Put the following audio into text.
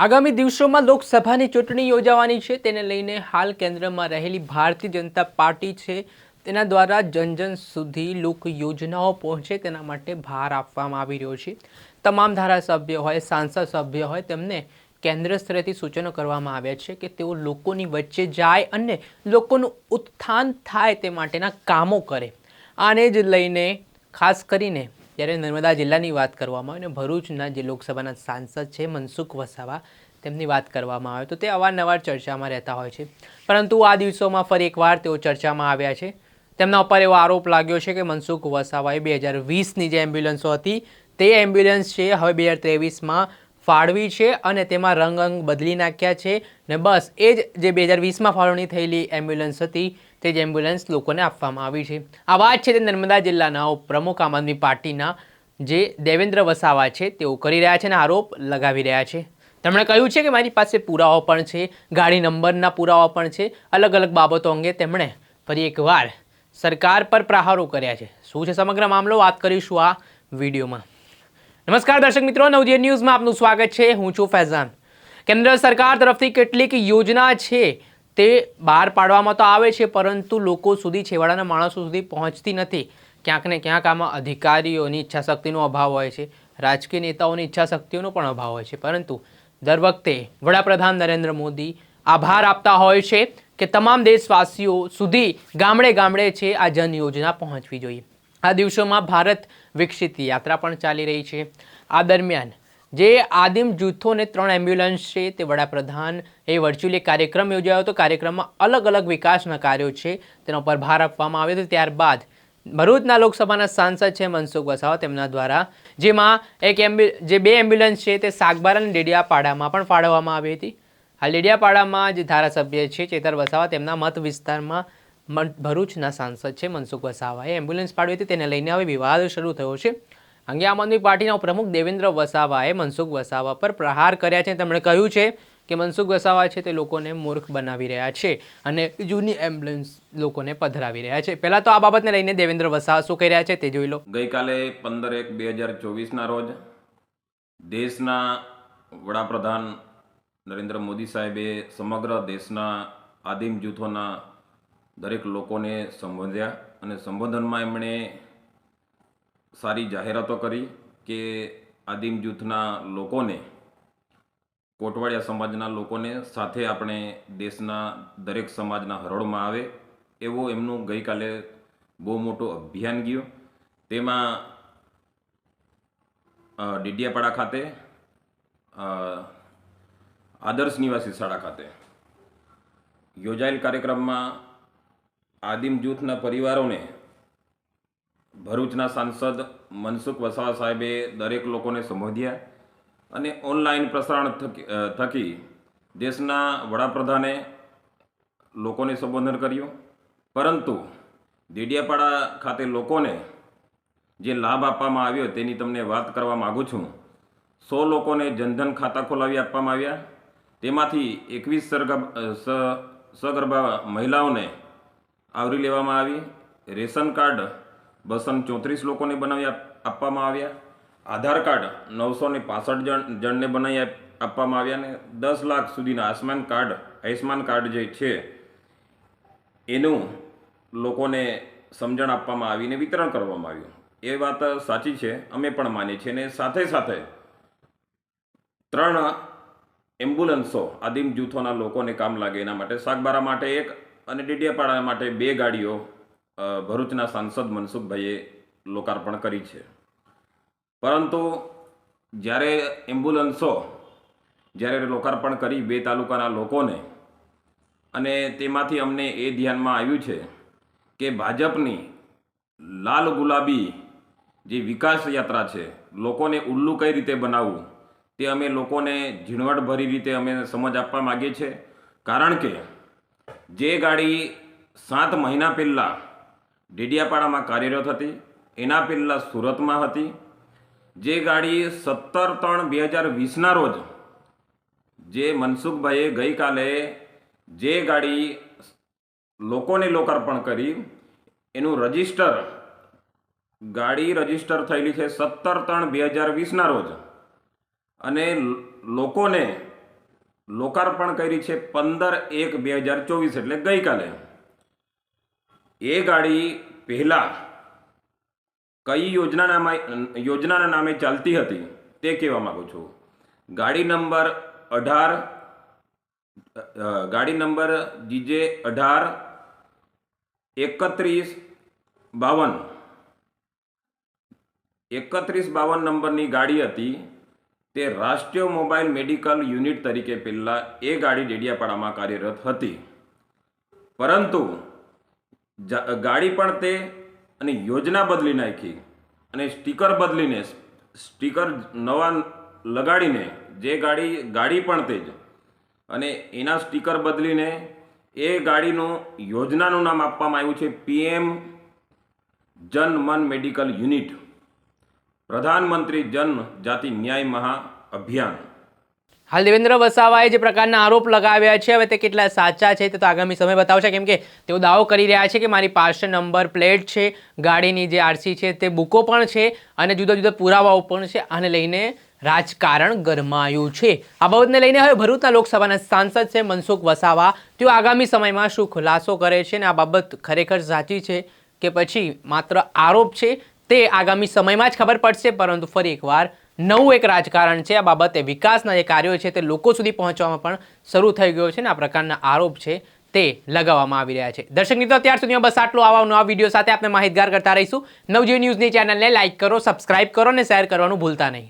આગામી દિવસોમાં લોકસભાની ચૂંટણી યોજાવાની છે. તેને લઈને હાલ કેન્દ્રમાં રહેલી ભારતીય જનતા પાર્ટી છે. તેના દ્વારા જન જન સુધી લોક યોજનાઓ પહોંચે તેના માટે ભાર આપવામાં આવી રહ્યો છે. તમામ ધારાસભ્ય હોય, સાંસદ સભ્ય હોય, તેમને કેન્દ્ર સ્તરેથી સૂચનો કરવામાં આવ્યા છે કે તેઓ લોકોની વચ્ચે જાય અને લોકોનું ઉત્થાન થાય તે માટેના કામો કરે. આને જ લઈને ખાસ કરીને જ્યારે નર્મદા જિલ્લાની વાત કરવામાં આવે અને ભરૂચના જે લોકસભાના સાંસદ છે મનસુખ વસાવા, તેમની વાત કરવામાં આવે તો તે અવારનવાર ચર્ચામાં રહેતા હોય છે. પરંતુ આ દિવસોમાં ફરી એકવાર તેઓ ચર્ચામાં આવ્યા છે. તેમના ઉપર એવો આરોપ લાગ્યો છે કે મનસુખ વસાવાએ બે હજાર વીસની જે એમ્બ્યુલન્સો હતી, તે એમ્બ્યુલન્સ છે, હવે બે હજાર ત્રેવીસમાં ફાળવી છે અને તેમાં રંગ અંગ બદલી નાખ્યા છે. ને બસ, એ જ જે બે હજાર વીસમાં ફાળવણી થયેલી એમ્બ્યુલન્સ હતી, તે જ એમ્બ્યુલન્સ લોકોને આપવામાં આવી છે. આ વાત છે તે નર્મદા જિલ્લાના પ્રમુખ આમ આદમી પાર્ટીના જે દેવેન્દ્ર વસાવા છે, તેઓ કરી રહ્યા છે અને આરોપ લગાવી રહ્યા છે. તેમણે કહ્યું છે કે મારી પાસે પુરાવો પણ છે, ગાડી નંબરના પુરાવા પણ છે, અલગ અલગ બાબતો અંગે તેમણે ફરી એકવાર સરકાર પર પ્રહારો કર્યા છે. શું છે સમગ્ર મામલો? વાત કરીશું આ વિડીયોમાં. નમસ્કાર દર્શક મિત્રો, નવજીવન ન્યૂઝમાં આપનું સ્વાગત છે. હું છું ફૈઝાન. કેન્દ્ર સરકાર તરફથી કેટલીક યોજના છે તે બહાર પાડવામાં તો આવે છે, પરંતુ લોકો સુધી, છેવાડાના માણસો સુધી પહોંચતી નથી. ક્યાંક ને ક્યાંક આમાં અધિકારીઓની ઈચ્છાશક્તિનો અભાવ હોય છે, રાજકીય નેતાઓની ઈચ્છાશક્તિઓનો પણ અભાવ હોય છે. પરંતુ દર વખતે વડાપ્રધાન નરેન્દ્ર મોદી આભાર આપતા હોય છે કે તમામ દેશવાસીઓ સુધી ગામડે ગામડે છે આ જન યોજના પહોંચવી જોઈએ. આ દિવસોમાં ભારત વિકસિત યાત્રા પણ ચાલી રહી છે. આ દરમિયાન જે આદિમ જૂથોને ત્રણ એમ્બ્યુલન્સ છે, તે વડાપ્રધાન એ વર્ચ્યુઅલી કાર્યક્રમ યોજાયો હતો. કાર્યક્રમમાં અલગ અલગ વિકાસના કાર્યો છે, તેના ઉપર ભાર આપવામાં આવ્યો હતો. ત્યારબાદ ભરૂચના લોકસભાના સાંસદ છે મનસુખ વસાવા, તેમના દ્વારા જેમાં એક એમ્બ્યુ, જે બે એમ્બ્યુલન્સ છે, તે સાગબારા અને ડેડિયાપાડામાં પણ ફાળવવામાં આવી હતી. હાલ ડેડિયાપાડામાં જે ધારાસભ્ય છે ચેતર વસાવા, તેમના મત વિસ્તારમાં ભરૂચના સાંસદ છે મનસુખ વસાવાએ એમ્બ્યુલન્સ ફાળવી હતી, તેને લઈને હવે વિવાદ શરૂ થયો છે. અંગે આમ આદમી પાર્ટીના પ્રમુખ દેવેન્દ્ર વસાવાએ મનસુખ વસાવા પર પ્રહાર કર્યા છે તેમણે કહ્યું છે કે મનસુખ વસાવા છે તે લોકોને મૂર્ખ બનાવી રહ્યા છે અને જૂની એમ્બ્યુલન્સ લોકોને પધરાવી રહ્યા છે. પહેલાં તો આ બાબતને લઈને દેવેન્દ્ર વસાવા શું કહી રહ્યા છે તે જોઈ લો. ગઈકાલે પંદર એક બે હજાર ચોવીસના રોજ દેશના વડાપ્રધાન નરેન્દ્ર મોદી સાહેબે સમગ્ર દેશના આદિમ જૂથોના દરેક લોકોને સંબોધ્યા અને સંબોધનમાં એમણે સારી જાહેરાતો કરી કે આદિમ જૂથના લોકોને, કોટવાડિયા સમાજના લોકોને સાથે આપણે દેશના દરેક સમાજના હરોળમાં આવે એવો એમનું ગઈકાલે બહુ મોટો અભિયાન ગયું. તેમાં ડીડિયાપાડા ખાતે આદર્શ નિવાસી શાળા ખાતે યોજાયેલ કાર્યક્રમમાં આદિમ જૂથના પરિવારોને ભરૂચના સાંસદ મનસુખ વસાવા સાહેબે દરેક લોકોને સંબોધ્યા અને ઓનલાઈન પ્રસારણ થકી દેશના વડાપ્રધાને લોકોને સંબોધન કર્યું. પરંતુ દેડિયાપાડા ખાતે લોકોને જે લાભ આપવામાં આવ્યો તેની તમને વાત કરવા માગું છું. સો લોકોને જનધન ખાતા ખોલાવી આપવામાં આવ્યા. તેમાંથી એકવીસ સરગર્ભ મહિલાઓને આવરી લેવામાં આવી. રેશન કાર્ડ બસો ચોત્રીસ લોકોને બનાવી આપવામાં આવ્યા. આધાર કાર્ડ નવસો ને પાસઠ જણ, જણને બનાવી આપવામાં આવ્યા અને દસ લાખ સુધીના આયુષ્માન કાર્ડ આયુષ્માન કાર્ડ જે છે, એનું લોકોને સમજણ આપવામાં આવીને વિતરણ કરવામાં આવ્યું. એ વાત સાચી છે, અમે પણ માનીએ છીએ અને સાથે સાથે ત્રણ એમ્બ્યુલન્સો આદિમ જૂથોના લોકોને કામ લાગે એના માટે. સાગબારા માટે એક અને ડેડિયાપાડા માટે બે ગાડીઓ ભરૂચના સાંસદ મનસુખભાઈએ લોકાર્પણ કરી છે. પરંતુ જ્યારે એમ્બ્યુલન્સો, જ્યારે લોકાર્પણ કરી બે તાલુકાના લોકોને અને તેમાંથી અમને એ ધ્યાનમાં આવ્યું છે કે ભાજપની લાલ ગુલાબી જે વિકાસ યાત્રા છે, લોકોને ઉલ્લુ કઈ રીતે બનાવવું, તે અમે લોકોને ઝીણવટભરી રીતે અમે સમજ આપવા માગીએ છીએ. કારણ કે જે ગાડી સાત મહિના પહેલાં ડેડિયાપાડામાં કાર્યરત હતી, એના પહેલાં સુરતમાં હતી. જે ગાડી સત્તર ત્રણ બે હજાર વીસના રોજ જે મનસુખભાઈએ ગઈકાલે જે ગાડી લોકોને લોકાર્પણ કરી, એનું રજિસ્ટર, ગાડી રજિસ્ટર થયેલી છે સત્તર ત્રણ બે હજાર વીસના રોજ. અને લોકોને લોકાર્પણ કરી છે પંદર એક બે હજાર ચોવીસ એટલે ગઈકાલે. એ ગાડી પહેલાં કઈ યોજનાના યોજનાના નામે ચાલતી હતી તે કહેવા માગું છું. ગાડી નંબર અઢાર ગાડી નંબર જીજે અઢાર, એકત્રીસ, બાવન. એકત્રીસ, બાવન નંબરની ગાડી હતી. તે રાષ્ટ્રીય મોબાઈલ મેડિકલ યુનિટ તરીકે પહેલાં એ ગાડી ડેડિયાપાડામાં કાર્યરત હતી. પરંતુ ગાડી પણ તે અને યોજના બદલી નાખી અને સ્ટીકર બદલીને સ્ટીકર નવા લગાડીને જે ગાડી ગાડી પણ તે જ અને એના સ્ટીકર બદલીને એ ગાડીનું યોજનાનું નામ આપવામાં આવ્યું છે પીએમ જન મન મેડિકલ યુનિટ. પ્રધાનમંત્રી જન જાતિ ન્યાય મહા અભિયાન. હાલ દેવેન્દ્ર વસાવાએ જે પ્રકારના આરોપ લગાવ્યા છે, હવે તે કેટલા સાચા છે તે તો આગામી સમય બતાવશે. કેમ કે તેઓ દાવો કરી રહ્યા છે કે મારી પાસે નંબર પ્લેટ છે, ગાડીની જે આરસી છે તે બુકો પણ છે અને જુદા જુદા પુરાવાઓ પણ છે, આને લઈને રાજકારણ ગરમાયું છે. આ બાબતને લઈને હવે ભરૂચના લોકસભાના સાંસદ છે મનસુખ વસાવા. તેઓ આગામી સમયમાં શું ખુલાસો કરે છે અને આ બાબત ખરેખર સાચી છે કે પછી માત્ર આરોપ છે? તે આગામી સમયમાં જ ખબર પડશે, પરંતુ ફરી એકવાર નવું એક રાજકારણ છે. આ બાબતે વિકાસના જે કાર્યો છે તે લોકો સુધી પહોંચવામાં પણ શરૂ થઈ ગયો છે ને આ પ્રકારના આરોપ છે તે લગાવવામાં આવી રહ્યા છે. દર્શક મિત્રો અત્યાર સુધીમાં બસ આટલું. આવા નવા વીડિયો સાથે આપણે માહિતગાર કરતા રહીશું. નવજીવ ન્યૂઝની ચેનલને લાઇક કરો, સબસ્ક્રાઇબ કરો અને શેર કરવાનું ભૂલતા નહીં.